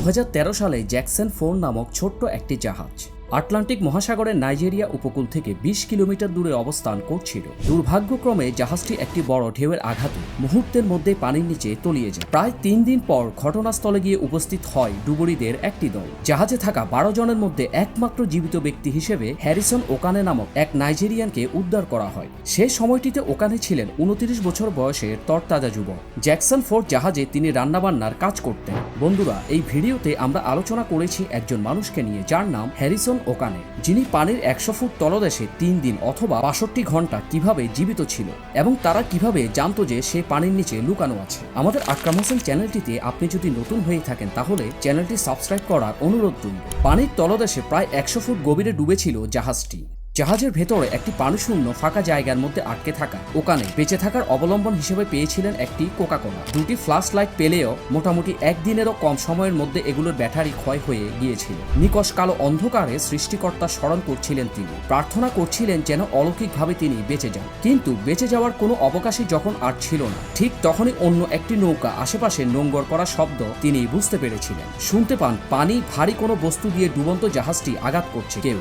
দু হাজার তেরো সালে জ্যাকসন ফোর নামক ছোট্ট একটি জাহাজ। আটলান্টিক মহাসাগরের নাইজেরিয়া উপকূল থেকে ২০ কিলোমিটার দূরে অবস্থান করছিল। দুর্ভাগ্যক্রমে জাহাজটি একটি বড় ঢেউয়ের আঘাতে মুহূর্তের মধ্যে পানির নিচে তলিয়ে যায়। প্রায় তিন দিন পর ঘটনাস্থলে গিয়ে উপস্থিত হয় ডুবুরিদের একটি দল। জাহাজে থাকা বারো জনের মধ্যে একমাত্র জীবিত ব্যক্তি হিসেবে হ্যারিসন ওকানে নামক এক নাইজেরিয়ানকে উদ্ধার করা হয়। সে সময়টিতে ওকানে ছিলেন উনত্রিশ বছর বয়সের তরতাজা যুবক। জ্যাকসন ফোর্ট জাহাজে তিনি রান্নাবান্নার কাজ করতেন। বন্ধুরা, এই ভিডিওতে আমরা আলোচনা করেছি একজন মানুষকে নিয়ে যার নাম হ্যারিসন ওকানে, যিনি পানির একশো ফুট তলদেশে তিন দিন অথবা বাষট্টি ঘণ্টা কীভাবে জীবিত ছিল এবং তারা কীভাবে জানতো যে সে পানির নিচে লুকানো আছে। আমাদের আকরাম হোসেন চ্যানেলটিতে আপনি যদি নতুন হয়ে থাকেন, তাহলে চ্যানেলটি সাবস্ক্রাইব করার অনুরোধ রইল। পানির তলদেশে প্রায় একশো ফুট গভীরে ডুবেছিল জাহাজটি। জাহাজের ভেতরে একটি পানিশূন্য ফাঁকা জায়গার মধ্যে আটকে থাকা। ওখানে বেঁচে থাকার অবলম্বন হিসেবে পেয়েছিলেন একটি কোকাকোলা। দুটি ফ্লাশ লাইট পেলেও মোটামুটি একদিনেরও কম সময়ের মধ্যে এগুলোর ব্যাটারি ক্ষয় হয়ে গিয়েছিল। নিকশ কালো অন্ধকারে সৃষ্টিকর্তা স্মরণ করছিলেন তিনি। প্রার্থনা করছিলেন যেন অলৌকিকভাবে তিনি বেঁচে যান। কিন্তু বেঁচে যাওয়ার কোনো অবকাশই যখন আর ছিল না, ঠিক তখনই অন্য একটি নৌকা আশেপাশে নোঙ্গর করা শব্দ তিনি বুঝতে পেরেছিলেন। শুনতে পান, পানি ভারী কোনো বস্তু দিয়ে ডুবন্ত জাহাজটি আঘাত করছে কেউ।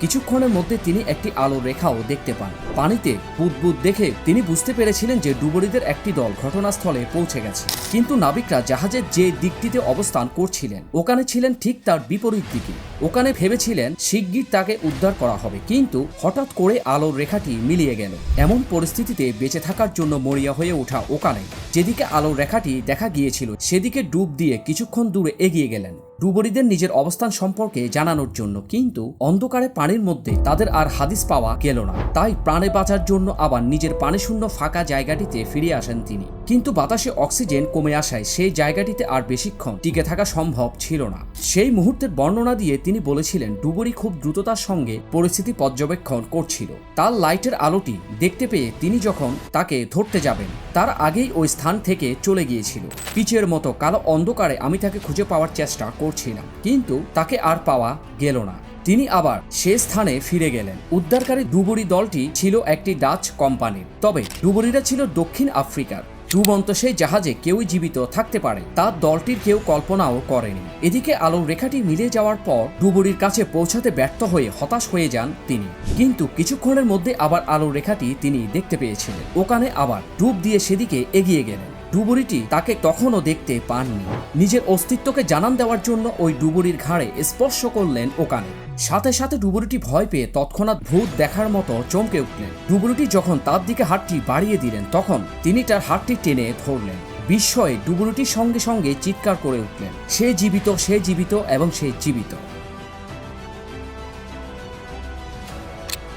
কিছুক্ষণের মধ্যে তিনি একটি আলো রেখাও দেখতে পান। পানিতে বুদবুদ দেখে তিনি বুঝতে পেরেছিলেন যে ডুবুরিদের একটি দল ঘটনাস্থলে পৌঁছে গেছে। কিন্তু নাবিকরা জাহাজের যে দিকটিতে অবস্থান করছিলেন, ওখানে ছিলেন ঠিক তার বিপরীত দিকে। ওখানে ভেবেছিলেন শিগগির তাকে উদ্ধার করা হবে, কিন্তু হঠাৎ করে আলোর রেখাটি মিলিয়ে গেল। এমন পরিস্থিতিতে বেঁচে থাকার জন্য মরিয়া হয়ে ওঠা ওখানে, যেদিকে আলোর রেখাটি দেখা গিয়েছিল, সেদিকে ডুব দিয়ে কিছুক্ষণ দূরে এগিয়ে গেলেন। ডুবরিদের নিজের অবস্থান সম্পর্কে জানানোর জন্য। কিন্তু অন্ধকারে পানির মধ্যে তাদের আর হাদিস পাওয়া গেল না। তাই প্রাণে বাঁচার জন্য আবার নিজের পানিশূন্য ফাঁকা জায়গাটিতে ফিরে আসেন তিনি। কিন্তু বাতাসে অক্সিজেন কমে আসায় সেই জায়গাটিতে আর বেশিক্ষণ টিকে থাকা সম্ভব ছিল না। সেই মুহূর্তের বর্ণনা দিয়ে তিনি বলেছিলেন, ডুবুরি খুব দ্রুততার সঙ্গে পরিস্থিতি পর্যবেক্ষণ করছিল। তার লাইটের আলোটি দেখতে পেয়ে তিনি যখন তাকে ধরতে যাবেন, তার আগেই ওই স্থান থেকে চলে গিয়েছিল। পিচের মতো কালো অন্ধকারে আমি তাকে খুঁজে পাওয়ার চেষ্টা করছিলাম কিন্তু তাকে আর পাওয়া গেল না। তিনি আবার সে স্থানে ফিরে গেলেন। উদ্ধারকারী ডুবুরি দলটি ছিল একটি ডাচ কোম্পানির। তবে ডুবুরিরা ছিল দক্ষিণ আফ্রিকার। ডুবন্ত সেই জাহাজে কেউই জীবিত থাকতে পারে তার দলটির কেউ কল্পনাও করেনি। এদিকে আলোর রেখাটি মিলে যাওয়ার পর ডুবুরির কাছে পৌঁছাতে ব্যর্থ হয়ে হতাশ হয়ে যান তিনি। কিন্তু কিছুক্ষণের মধ্যে আবার আলোর রেখাটি তিনি দেখতে পেয়েছিলেন। ওখানে আবার ডুব দিয়ে সেদিকে এগিয়ে গেলেন। ডুবুরিটি তাকে তখনও দেখতে পাননি। নিজের অস্তিত্বকে জানান দেওয়ার জন্য ওই ডুবুরির ঘাড়ে স্পর্শ করলেন ওকানে। সাথে সাথে ডুবুরিটি ভয় পেয়ে তৎক্ষণাৎ ভূত দেখার মতো চমকে উঠলেন। ডুবুরিটি যখন তার দিকে হাতটি বাড়িয়ে দিলেন, তখন তিনি তার হাতটি টেনে ধরলেন। বিস্ময়ে ডুবুরিটির সঙ্গে সঙ্গে চিৎকার করে উঠলেন। সে জীবিত সে জীবিত এবং সে জীবিত।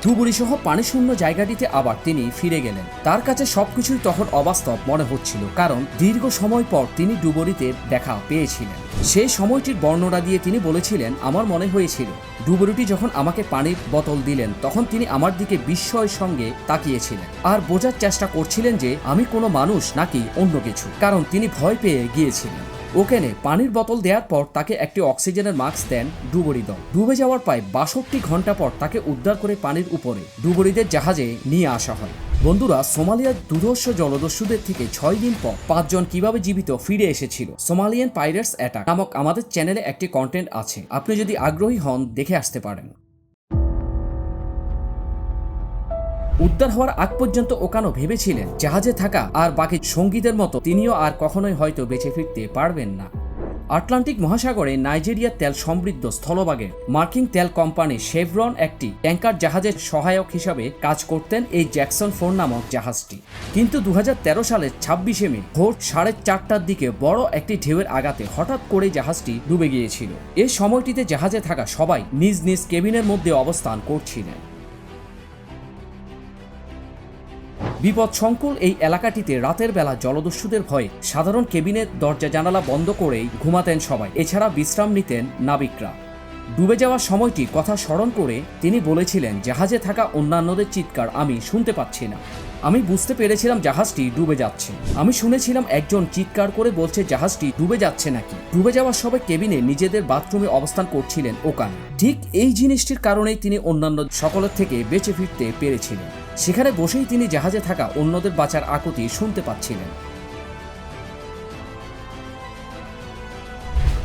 ধুবুরি সহ পানিশূন্য জায়গাটিতে আবার তিনি ফিরে গেলেন। তার কাছে সবকিছুই তখন অবাস্তব মনে হচ্ছিল, কারণ দীর্ঘ সময় পর তিনি ডুবুরিতে দেখা পেয়েছিলেন। সেই সময়টির বর্ণনা দিয়ে তিনি বলেছিলেন, আমার মনে হয়েছিল, ডুবুরিটি যখন আমাকে পানির বোতল দিলেন, তখন তিনি আমার দিকে বিস্ময়ের সঙ্গে তাকিয়েছিলেন আর বোঝার চেষ্টা করছিলেন যে আমি কোনো মানুষ নাকি অন্য কিছু। কারণ তিনি ভয় পেয়ে গিয়েছিলেন। ওখানে পানির বোতল দেওয়ার পর তাকে একটি অক্সিজেনের মাস্ক দেন ডুবুরি দল। ডুবে যাওয়ার প্রায় বাষট্টি ঘণ্টা পর তাকে উদ্ধার করে পানির উপরে ডুবুরিদের জাহাজে নিয়ে আসা হয়। বন্ধুরা, সোমালিয়ার দুর্ধর্ষ জলদস্যুদের থেকে ছয় দিন পর পাঁচজন কীভাবে জীবিত ফিরে এসেছিল? সোমালিয়ান পাইরেটস অ্যাটাক নামক আমাদের চ্যানেলে একটি কন্টেন্ট আছে। আপনি যদি আগ্রহী হন, দেখে আসতে পারেন। উদ্ধার হওয়ার আগ পর্যন্ত ওকানো ভেবেছিলেন জাহাজে থাকা আর বাকি সঙ্গীদের মতো তিনিও আর কখনোই হয়তো বেঁচে ফিরতে পারবেন না। আটলান্টিক মহাসাগরে নাইজেরিয়ার তেল সমৃদ্ধ স্থলভাগে মার্কিন তেল কোম্পানি শেভরন একটি ট্যাঙ্কার জাহাজের সহায়ক হিসাবে কাজ করতেন এই জ্যাকসন ফোর নামক জাহাজটি। কিন্তু দু হাজার তেরো সালের ছাব্বিশে মে, ভোর সাড়ে চারটার দিকে বড় একটি ঢেউয়ের আঘাতে হঠাৎ করে জাহাজটি ডুবে গিয়েছিল। এ সময়টিতে জাহাজে থাকা সবাই নিজ নিজ কেবিনের মধ্যে অবস্থান করছিলেন। বিপদ সংকুল এই এলাকাটিতে রাতের বেলা জলদস্যুদের ভয়ে সাধারণ কেবিনের দরজা জানালা বন্ধ করেই ঘুমাতেন সবাই। এছাড়া বিশ্রাম নিতেন নাবিকরা। ডুবে যাওয়ার সময়টি কথা স্মরণ করে তিনি বলেছিলেন, জাহাজে থাকা অন্যান্যদের চিৎকার আমি শুনতে পাচ্ছি না। আমি বুঝতে পেরেছিলাম জাহাজটি ডুবে যাচ্ছে। আমি শুনেছিলাম একজন চিৎকার করে বলছে, জাহাজটি ডুবে যাচ্ছে নাকি? ডুবে যাওয়ার সবাই কেবিনে নিজেদের বাথরুমে অবস্থান করছিলেন ওখানে ঠিক এই জিনিসটির কারণেই তিনি অন্যান্য সকলের থেকে বেঁচে ফিরতে পেরেছিলেন। সেখানে বসেই তিনি জাহাজে থাকা অন্যদের বাঁচার আকুতি শুনতে পাচ্ছিলেন।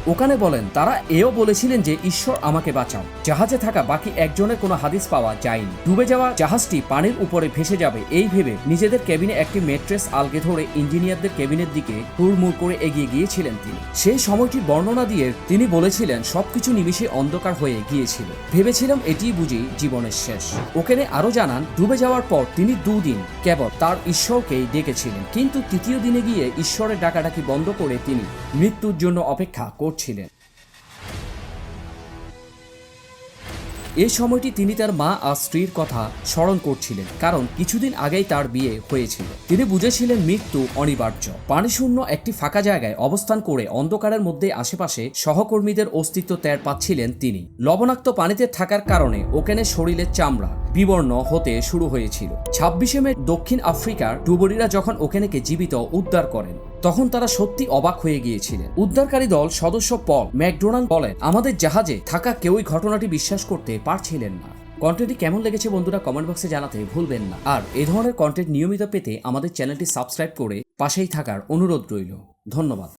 ওখানে বলেন, তারা এও বলেছিলেন যে ঈশ্বর আমাকে বাঁচাও। জাহাজে থাকা বাকি একজনের কোনো হাদিস পাওয়া যায়নি। ডুবে যাওয়া জাহাজটি পানির উপরে ভেসে যাবে। এই ভেবে নিজেদের কেবিনে একটি মেট্রেস আলগে ধরে ইঞ্জিনিয়ারদের কেবিনের দিকে হুড়মুড় করে এগিয়ে গিয়েছিলেন তিনি। সেই সময়টির বর্ণনা দিয়ে তিনি বলেছিলেন, সবকিছু নিমিষে অন্ধকার হয়ে গিয়েছিল। ভেবেছিলাম এটি বুঝি জীবনের শেষ। ওখানে আরও জানান, ডুবে যাওয়ার পর তিনি দুদিন কেবল তার ঈশ্বরকেই ডেকেছিলেন। কিন্তু তৃতীয় দিনে গিয়ে ঈশ্বরের ডাকাডাকি বন্ধ করে তিনি মৃত্যুর জন্য অপেক্ষা করছিলেন এই সময়টি তিনি তার মা আর স্ত্রীর কথা স্মরণ করছিলেন, কারণ কিছুদিন আগেই তার বিয়ে হয়েছিল। তিনি বুঝেছিলেন মৃত্যু অনিবার্য। পানিশূন্য একটি ফাঁকা জায়গায় অবস্থান করে অন্ধকারের মধ্যে আশেপাশে সহকর্মীদের অস্তিত্ব টের পাচ্ছিলেন তিনি। লবণাক্ত পানিতে থাকার কারণে ওকেনে শরীরের চামড়া বিবর্ণ হতে শুরু হয়েছিল। ছাব্বিশে মে দক্ষিণ আফ্রিকার ডুবরিরা যখন ওকেনেকে জীবিত উদ্ধার করেন তখন তারা সত্যি অবাক হয়ে গিয়েছিলেন। উদ্ধারকারী দল সদস্য পল ম্যাকডোনাল্ড বলেন, আমাদের জাহাজে থাকা কেউই ঘটনাটি বিশ্বাস করতে পারছিলেন না। কন্টেন্টটি কেমন লেগেছে বন্ধুরা কমেন্ট বক্সে জানাতে ভুলবেন না। আর এ ধরনের কন্টেন্ট নিয়মিত পেতে আমাদের চ্যানেলটি সাবস্ক্রাইব করে পাশেই থাকার অনুরোধ রইল। ধন্যবাদ।